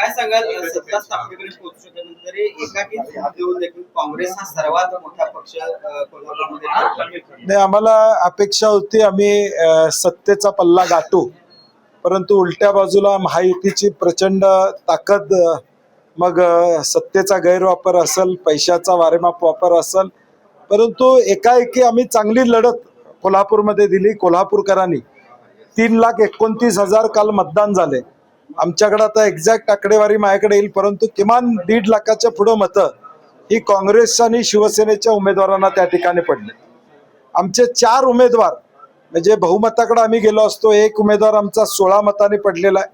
काय सांगाल? सत्ता स्थापनेकडे पोहोचू शकल्यानंतर एकाकी देऊन देखील काँग्रेस हा सर्वात मोठा पक्ष कोल्हापूरमध्ये. नाही आम्हाला अपेक्षा होती आम्ही सत्तेचा पल्ला गाठू. परंतु उलट्या बाजूला महायुतीची प्रचंड ताकद मग सत्तेचा गैरवापर असेल पैशाचा वारेमाप वापर असेल परंतु एकाएकी आम्ही चांगली लढत कोल्हापूरमध्ये दिली कोल्हापूरकरांनी. तीन लाख एकोणतीस हजार काल मतदान झाले. आमच्याकडे आता एक्झॅक्ट आकडेवारी माझ्याकडे येईल परंतु किमान दीड लाखाच्या पुढं मतं ही काँग्रेस आणि शिवसेनेच्या उमेदवारांना त्या ठिकाणी पडली. आमचे चार उमेदवार म्हणजे बहुमताकडे आम्ही गेलो असतो एक उमेदवार आमचा सोळा मताने पडलेला आहे.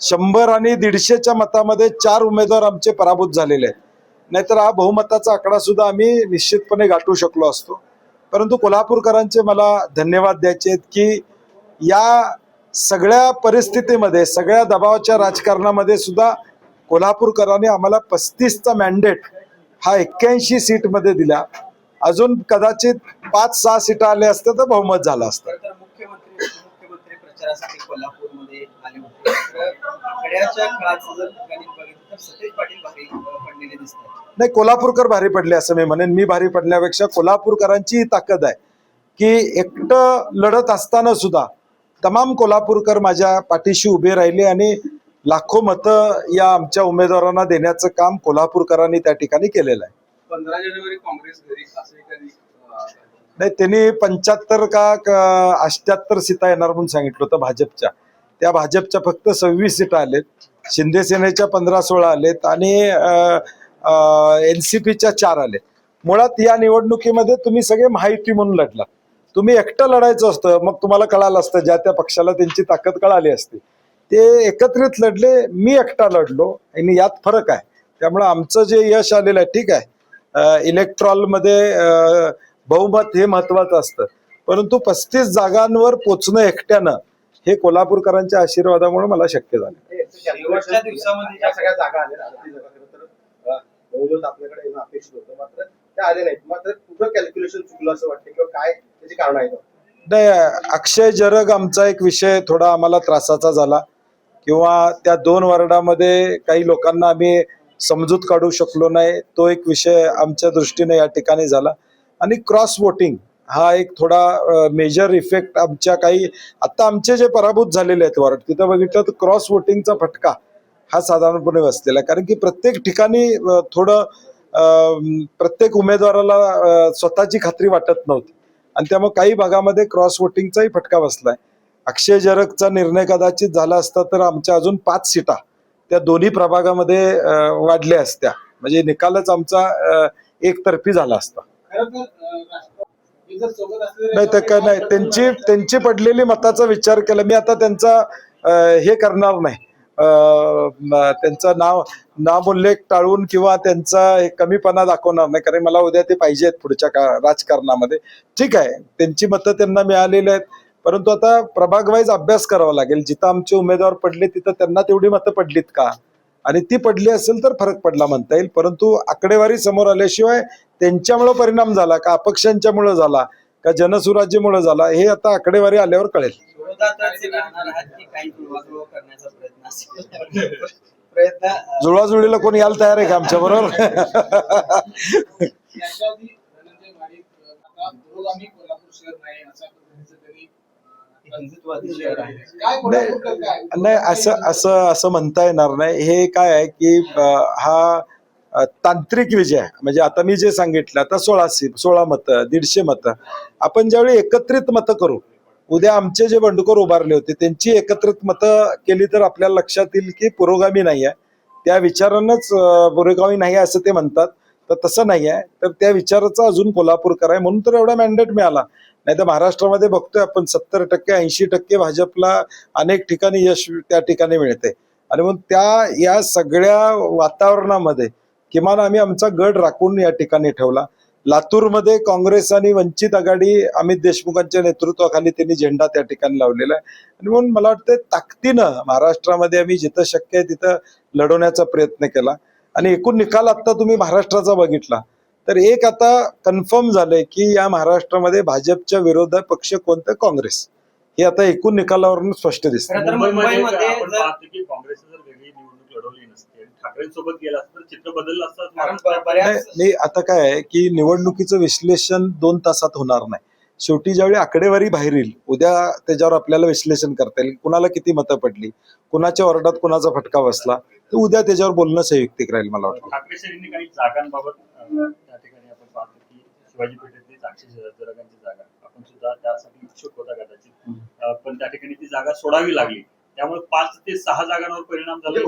शंभर आणि दीडशेच्या मतामध्ये चार उमेदवार आमचे पराभूत झालेले आहेत. नाहीतर हा बहुमताचा आकडा सुद्धा आम्ही निश्चितपणे गाठू शकलो असतो. परंतु कोल्हापूरकरांचे मला धन्यवाद द्यायचे आहेत की या सगळ्या परिस्थितीमध्ये सगळ्या दबावाच्या राजकारणामध्ये सुद्धा कोल्हापूरकरांनी आम्हाला पस्तीसचा मॅन्डेट हा एक्क्याऐंशी सीटमध्ये दिला. अजून कदाचित पाच सहा सीटा आल्या असत्या तर बहुमत झालं असतं. आले नाही कोल्हापूरकर भारी पडले असं मी म्हणेन. मी भारी पडल्यापेक्षा कोल्हापूरकरांची ही ताकद आहे. की एकटं लढत असताना सुद्धा तमाम कोल्हापूरकर माझ्या पाठीशी उभे राहिले आणि लाखो मतं या आमच्या उमेदवारांना देण्याचं काम कोल्हापूरकरांनी त्या ठिकाणी केलेलं आहे. पंधरा जानेवारी काँग्रेस नाही त्यांनी पंच्याहत्तर का अष्ट्याहत्तर सीटा येणार म्हणून सांगितलं होतं भाजपच्या. त्या भाजपच्या फक्त सव्वीस सीटा आलेत. शिंदे सेनेच्या पंधरा सोळा आलेत आणि एन सी पीच्या चार आले मुळात या निवडणुकीमध्ये तुम्ही सगळे महायुती म्हणून लढला तुम्ही एकटं लढायचं असतं मग तुम्हाला कळालं असतं ज्या त्या पक्षाला त्यांची ताकद कळाली असती. ते एकत्रित लढले मी एकटा लढलो आणि यात फरक आहे. त्यामुळं आमचं जे यश आलेलं आहे ठीक आहे. इलेक्ट्रॉलमध्ये बहुमत हे महत्वाचं असतं. परंतु पस्तीस जागांवर पोचणं एकट्यानं हे कोल्हापूरकरांच्या आशीर्वादामुळे मला शक्य झालं. दिवसामध्ये सगळ्या जागा आल्या बहुमत आपल्याकडे अपेक्षित होतं मात्र त्या आले नाहीत मात्र तुझं कॅल्क्युलेशन चुकलं असं वाटतं किंवा काय त्याची कारण आहेत? नाही अक्षय जरग आमचा एक विषय थोडा आम्हाला त्रासाचा झाला. किंवा त्या दोन वर्डामध्ये काही लोकांना आम्ही समजूत काढू शकलो नाही. तो एक विषय आमच्या दृष्टीने या ठिकाणी झाला. आणि क्रॉस वोटिंग हा एक थोडा मेजर इफेक्ट आमच्या काही आता आमचे जे पराभूत झालेले आहेत वार्ड तिथं बघितलं तर क्रॉस वोटिंगचा फटका हा साधारणपणे बसलेला आहे. कारण की प्रत्येक ठिकाणी थोडं प्रत्येक उमेदवाराला स्वतःची खात्री वाटत नव्हती. आणि त्यामुळे काही भागामध्ये क्रॉस वोटिंगचाही फटका बसलाय. अक्षय जरगचा निर्णय कदाचित झाला असता तर आमच्या अजून पाच सीटा त्या दोन्ही प्रभागामध्ये वाढल्या असत्या. म्हणजे निकालच आमचा एकतर्फी झाला असता. नाही तर काय नाही. त्यांची त्यांची पडलेली मताचा विचार केला. मी आता त्यांचा हे करणार नाही. त्यांचं नाव नामोल्लेख टाळून किंवा त्यांचा हे कमीपणा दाखवणार नाही कारण मला उद्या ते पाहिजेत पुढच्या का राजकारणामध्ये. ठीक आहे त्यांची मतं त्यांना मिळालेली आहेत. परंतु आता प्रभाग वाईज अभ्यास करावा लागेल. जिथं आमचे उमेदवार पडले तिथं त्यांना तेवढी मतं पडलीत का? आणि ती पडली असेल तर फरक पडला म्हणता येईल. परंतु आकडेवारी समोर आल्याशिवाय त्यांच्यामुळं परिणाम झाला का? अपक्षांच्यामुळं झाला? का जनसुराज्यमुळं झाला हे आता आकडेवारी आल्यावर कळेल. जुळवाजुळीला कोणी यायला तयार आहे का आमच्या बरोबर? नाही अशा पद्धतीचं तरी अं, हिंदुत्वादी शहर आहे. काय कोल्हापूरकर काय? नाही असं असं असं म्हणता येणार नाही. हे काय आहे की हा तांत्रिक विजय. म्हणजे आता मी जे सांगितलं आता सोळाशे सोळा मतं दीडशे मतं. आपण ज्यावेळी एकत्रित मतं करू उद्या आमचे जे बंडखोर उभारले होते त्यांची एकत्रित मतं केली तर आपल्याला लक्षात येईल की पुरोगामी नाही आहे त्या विचारानंच पुरोगामी नाही आहे असं ते म्हणतात. तर तसं नाही आहे तर त्या विचाराचा अजून कोल्हापूरकर आहे म्हणून तर एवढा मॅन्डेट मिळाला. नाही तर महाराष्ट्रामध्ये बघतोय आपण सत्तर टक्के ऐंशी टक्के भाजपला अनेक ठिकाणी यश त्या ठिकाणी मिळते आणि मग त्या या सगळ्या वातावरणामध्ये किमान आम्ही आमचा गड राखून या ठिकाणी ठेवला. लातूरमध्ये काँग्रेस आणि वंचित आघाडी अमित देशमुखांच्या नेतृत्वाखाली त्यांनी झेंडा त्या ठिकाणी लावलेला आहे. आणि म्हणून मला वाटतं ताकदीनं महाराष्ट्रामध्ये आम्ही जिथं शक्य आहे तिथं लढवण्याचा प्रयत्न केला. आणि एकूण निकाल आता तुम्ही महाराष्ट्राचा बघितला. तर एक आता कन्फर्म झालंय की या महाराष्ट्रामध्ये भाजपच्या विरोधात पक्ष कोणतं? काँग्रेस. हे आता एकूण निकालावरून स्पष्ट दिसतं ठाकरेंसोबत गेला तर चित्र बदललं असतं नाही आता काय आहे की निवडणुकीचं विश्लेषण दोन तासात होणार नाही. शेवटी ज्यावेळी आकडेवारी बाहेर येईल उद्या त्याच्यावर आपल्याला विश्लेषण करता येईल. कुणाला किती मतं पडली कुणाच्या ऑर्डात कुणाचा फटका बसला तर उद्या त्याच्यावर बोलणं संयुक्तिक राहील मला वाटतं. ठाकरे शरीरने काही जागांबाबत अं, त्या ठिकाणी आपण पाहतो की शिवाजी पेठेतली द्राक्षे जरगांची जागा. आपण सुद्धा त्यासाठी इच्छुक होता कदाचित. अं, पण त्या ठिकाणी ती जागा सोडावी लागली. त्यामुळे पाच ते सहा जागांवर परिणाम झाला.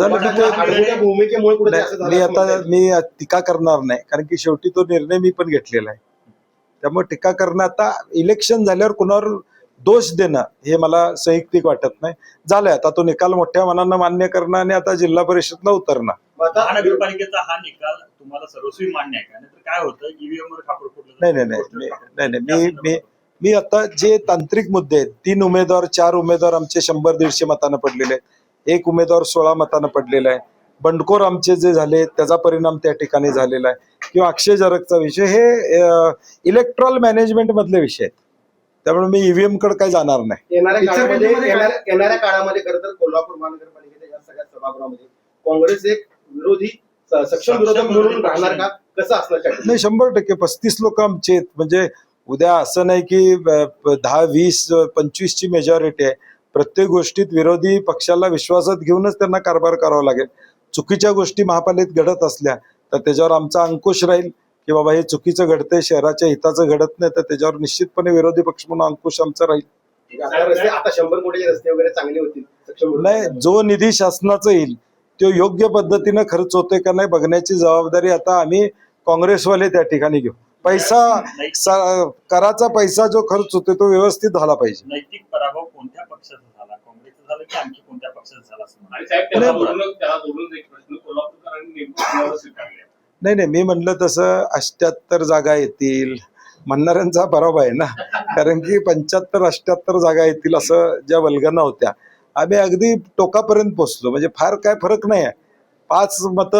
नाही, मी आता टीका करणार नाही कारण की शेवटी तो निर्णय मी पण घेतलेला आहे. त्यामुळे टीका करणं आता इलेक्शन झाल्यावर कुणावर दोष देणं हे मला संयुक्तिक वाटत नाही. झालंय आता तो निकाल मोठ्या मनानं मान्य करणं आणि आता जिल्हा परिषदला उतरणं. महानगरपालिकेचा हा निकाल तुम्हाला सर्वस्वी मान्य आहे का? नाहीतर काय होतं? ईव्हीएम वर खापर फुटलं नाही नाही नाही मी- नाही नाही मी मी आता जे तांत्रिक मुद्दे आहेत तीन उमेदवार चार उमेदवार आमचे शंभर दीडशे मतानं पडलेले आहेत. एक उमेदवार सोळा मतानं पडलेला आहे. बंडखोर आमचे जे झाले त्याचा परिणाम त्या ठिकाणी झालेला आहे. किंवा अक्षय जरगचा विषय हे इलेक्ट्रॉल मॅनेजमेंट मधले विषय आहेत. त्यामुळे मी ईव्हीएमकडे काही जाणार नाही. येणाऱ्या काळामध्ये खरं तर कोल्हापूर महानगरपालिकेच्या या सगळ्या सभागृहामध्ये काँग्रेस एक विरोधी सक्षम विरोधक म्हणून राहणार का? कसं असणार? नाही शंभर टक्के पस्तीस लोक आमचे आहेत. म्हणजे उद्या असं नाही की दहा वीस पंचवीस ची मेजॉरिटी आहे. प्रत्येक गोष्टीत विरोधी पक्षाला विश्वासात घेऊनच त्यांना कारभार करावा लागेल. चुकीच्या गोष्टी महापालिकेत घडत असल्या तर त्याच्यावर आमचा अंकुश राहील की बाबा हे चुकीचं घडतंय शहराच्या हिताचं घडत नाही तर त्याच्यावर निश्चितपणे विरोधी पक्ष म्हणून अंकुश आमचा राहील. नाही जो निधी शासनाचा येईल तो योग्य पद्धतीनं खर्च होतोय का नाही बघण्याची जबाबदारी आता आम्ही काँग्रेसवाले त्या ठिकाणी घेऊ. पैसा स- कराचा पैसा जो खर्च होतोय तो व्यवस्थित झाला पाहिजे. नैतिक पराभव कोणत्या पक्षाचा झाला? काँग्रेसचा झाला की आणखी कोणत्या पक्षाचा झाला नाही नाही मी म्हणलं तसं अष्ट्याहत्तर जागा येतील. म्हणणाऱ्यांचा बरोबर आहे ना. कारण की पंच्याहत्तर अष्ट्याहत्तर जागा येतील असं ज्या वल्गना होत्या. आम्ही अगदी टोकापर्यंत पोहोचलो. म्हणजे फार काय फरक नाही आहे पाच मत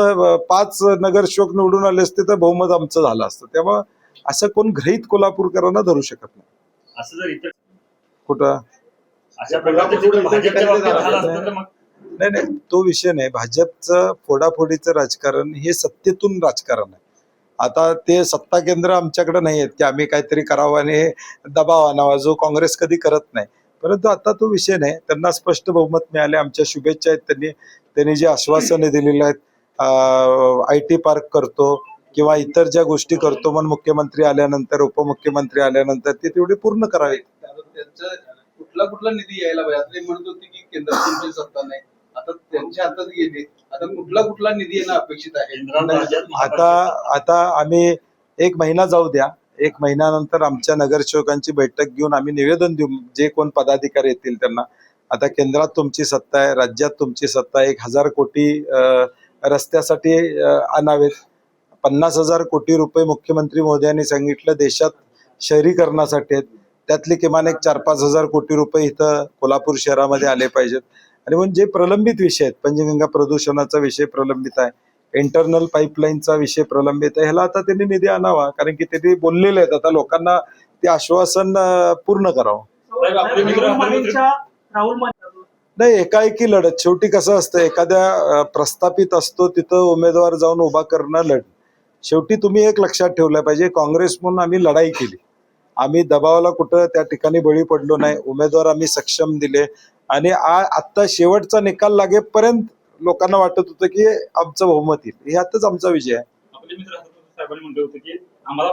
पाच नगरसेवक निवडून आले असते तर बहुमत आमचं झालं असतं. त्यामुळं असं कोण ग्रहित कोल्हापूरकरांना धरू शकत नाही. असं जर इतर कुठं? अशा प्रकारचं चित्र भाजपच्या बाबतीत झालं असतं तर मग नाही नाही तो विषय नाही. भाजपचं फोडाफोडीचं राजकारण हे सत्तेतून राजकारण आहे. आता ते सत्ता केंद्र आमच्याकडे नाही आहेत की आम्ही काहीतरी करावं आणि दबाव आणावा जो काँग्रेस कधी करत नाही. परंतु आता तो विषय नाही. त्यांना स्पष्ट बहुमत मिळाले. आमच्या शुभेच्छा आहेत त्यांनी. त्यांनी जी आश्वासने दिलेली आहेत आय टी पार्क करतो किंवा इतर ज्या गोष्टी करतो म्हणून मुख्यमंत्री आल्यानंतर उपमुख्यमंत्री आल्यानंतर ते तेवढे पूर्ण करावे कुठला कुठला निधी यायला पाहिजे? म्हणत होते की केंद्रात तुमची सत्ता नाही. आता त्यांच्या हातात गेले. आता कुठला कुठला निधी येणं अपेक्षित आहे? केंद्रात राज्यात आता आता आम्ही एक महिना जाऊ द्या. एक महिन्यानंतर आमच्या नगरसेवकांची बैठक घेऊन आम्ही निवेदन देऊ. जे कोण पदाधिकारी येतील त्यांना. आता केंद्रात तुमची सत्ता आहे राज्यात तुमची सत्ता आहे. एक हजार कोटी रस्त्यासाठी आणावेत. पन्नास हजार कोटी रुपये मुख्यमंत्री मोदयांनी सांगितलं देशात शहरीकरणासाठी आहेत. त्यातले किमान एक चार पाच हजार कोटी रुपये इथं कोल्हापूर शहरामध्ये आले पाहिजेत. आणि म्हणून जे प्रलंबित विषय आहेत पंचगंगा प्रदूषणाचा विषय प्रलंबित आहे इंटरनल पाईपलाईनचा विषय प्रलंबित आहे ह्याला आता त्यांनी निधी आणावा कारण की त्यांनी बोललेले आहेत. आता लोकांना ते आश्वासन पूर्ण करावं. राहुल नाही एकाएकी लढत. शेवटी कसं असतं एखाद्या प्रस्थापित असतो तिथं उमेदवार जाऊन उभा करणं लढ. शेवटी तुम्ही एक लक्षात ठेवलं पाहिजे काँग्रेस म्हणून आम्ही लढाई केली. आम्ही दबावाला कुठं त्या ठिकाणी बळी पडलो नाही. उमेदवार आम्ही सक्षम दिले. आणि आत्ता शेवटचा निकाल लागेपर्यंत लोकांना वाटत होतं की आमचं बहुमत येईल. ह्यातच आमचा विजय आहे. आम्हाला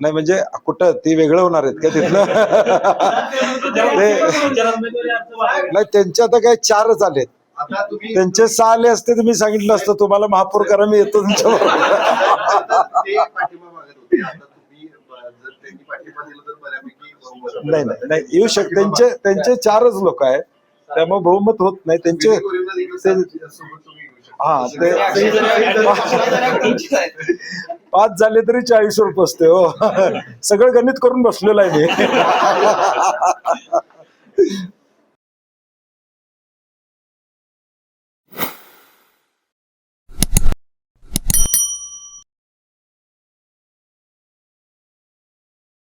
तुम्ही नाही म्हणजे कुठं ती वेगळं होणार आहेत का तिथलं? नाही त्यांचे आता काय चारच तुम्ही त्यांचे सहा आले असते तर मी सांगितलं असतं तुम्हाला महापौर करा मी येतो तुमच्या तुम्ही नाही नाही नाही येऊ शकते त्यांचे त्यांचे चारच लोक आहेत. त्यामुळे बहुमत होत नाही. त्यांचे हा ते-. पाच झाले तरी चाळीस रुपये असते हो सगळं गणित करून बसलेलं आहे मी